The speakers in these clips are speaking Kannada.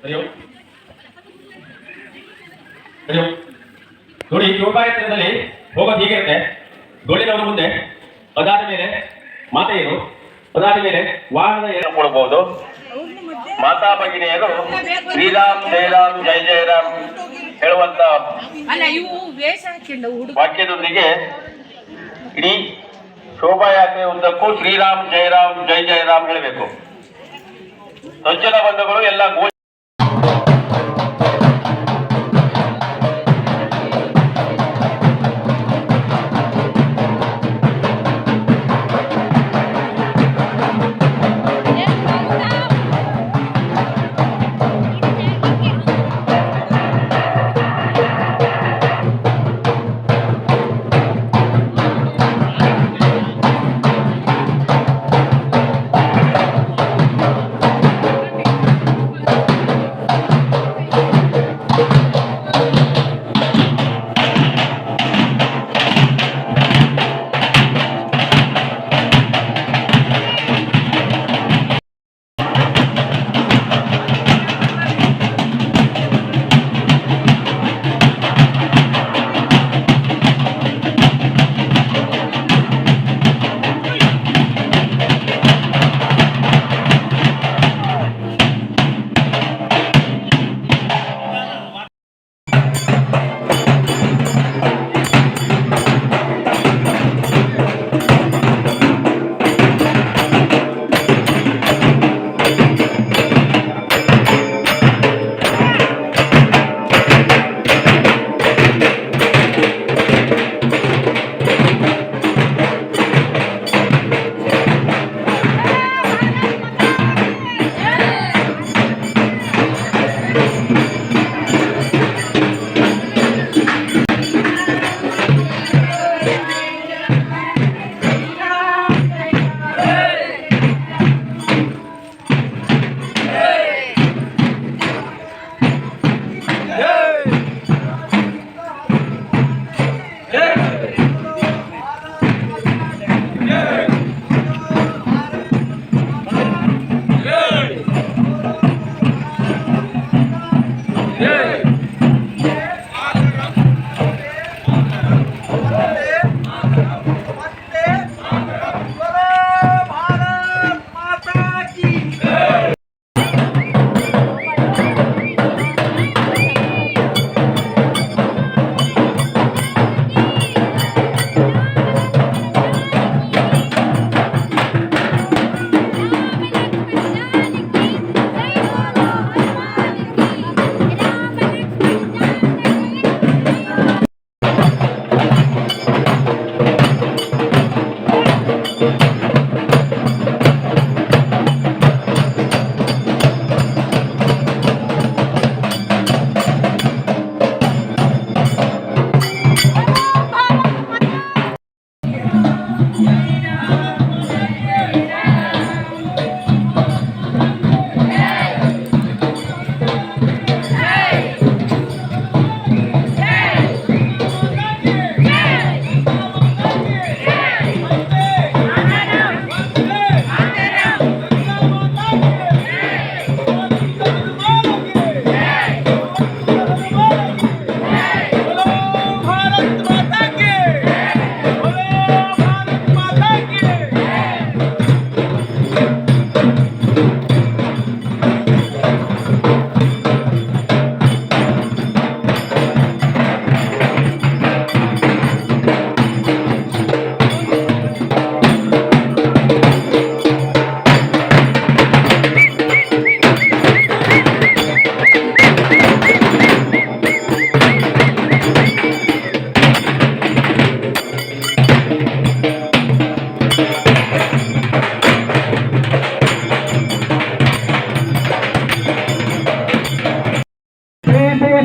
ಸರಿಯೋ ಸರಿಯೋ ನೋಡಿ ಶೋಭಾಯಾತ್ರೆಯಲ್ಲಿ ಹೋಗೋದು ಹೀಗಿರುತ್ತೆ ಡೊಳ್ಳಿನವರ ಮುಂದೆ ಅದಾದ ಮೇಲೆ ಮಾತೆಯರು ಅದಾದ ಮೇಲೆ ವಾಹನದ ಏನು ಕೊಡಬಹುದು ಮಾತಾ ಭಗಿನಿಯರು ಶ್ರೀರಾಮ್ ಜಯರಾಮ್ ಜಯ ಜಯರಾಮ್ ಹೇಳುವಂತ ವಾಕ್ಯದೊಂದಿಗೆ ಇಡೀ ಶೋಭಾಯಾತ್ರೆ ಉದ್ದಕ್ಕೂ ಶ್ರೀರಾಮ್ ಜಯರಾಮ್ ಜೈ ಜಯರಾಮ್ ಹೇಳಬೇಕು. ಸಜ್ಜನ ಬಂಧುಗಳು ಎಲ್ಲ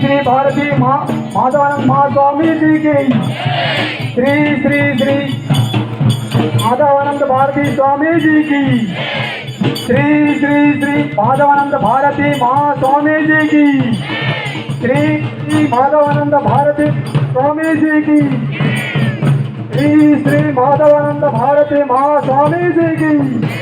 శ్రీ భారతి మా మాధారం మా స్వామీజీకి శ్రీ శ్రీ శ్రీ మాధవానంద భారతి స్వామీజీకి శ్రీ శ్రీ శ్రీ మాధవానంద భారతి మా స్వామీజీకి శ్రీ माधवानंद भारती स्वामी जी की श्री श्री माधवानंद भारती महास्वामी जी की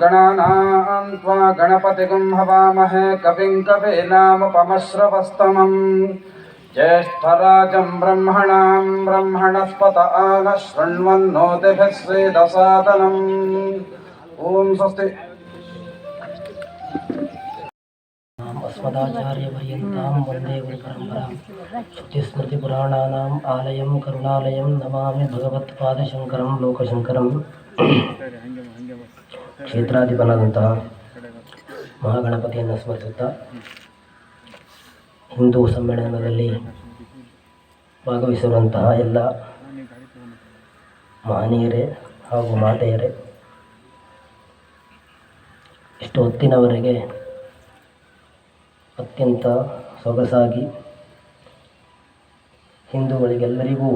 गणानां त्वा गणपतिगुं हवामहे कविं कवीनामुपमश्रवस्तमम् ज्येष्ठराजं ब्रह्मणां ब्रह्मणस्पत आनः शृण्वन्नोतिभिः श्रीदसादनम् ॐ स्वस्ति अस्मदाचार्यपर्यन्तां वन्दे गुरुपरम्परां श्रुतिस्मृतिपुराणानाम् आलयं करुणालयं नमामि भगवत्पादशङ्करं लोकशङ्करम् ಕ್ಷೇತ್ರಾಧಿಪನಾದಂತಹ ಮಹಾಗಣಪತಿಯನ್ನು ಸ್ಮರಿಸುತ್ತಾ ಹಿಂದೂ ಸಮ್ಮೇಳನದಲ್ಲಿ ಭಾಗವಹಿಸಿರುವಂತಹ ಎಲ್ಲ ಮಹನೀಯರೇ ಹಾಗೂ ಮಾತೆಯರೇ, ಇಷ್ಟು ಹೊತ್ತಿನವರೆಗೆ ಅತ್ಯಂತ ಸೊಗಸಾಗಿ ಹಿಂದೂಗಳಿಗೆಲ್ಲರಿಗೂ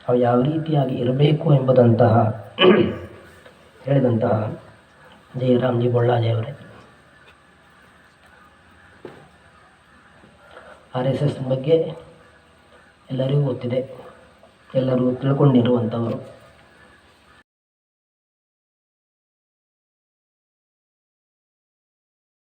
ನಾವು ಯಾವ ರೀತಿಯಾಗಿ ಇರಬೇಕು ಎಂಬುದಂತಹ ಹೇಳಿದಂತಹ ಜಯರಾಮ್ಜಿ ಬೊಳ್ಳಾಜಿಯವರೇ ಆರ್ ಎಸ್ ಎಸ್ ಬಗ್ಗೆ ಎಲ್ಲರಿಗೂ ಗೊತ್ತಿದೆ. ಎಲ್ಲರೂ ತಿಳ್ಕೊಂಡಿರುವಂಥವರು.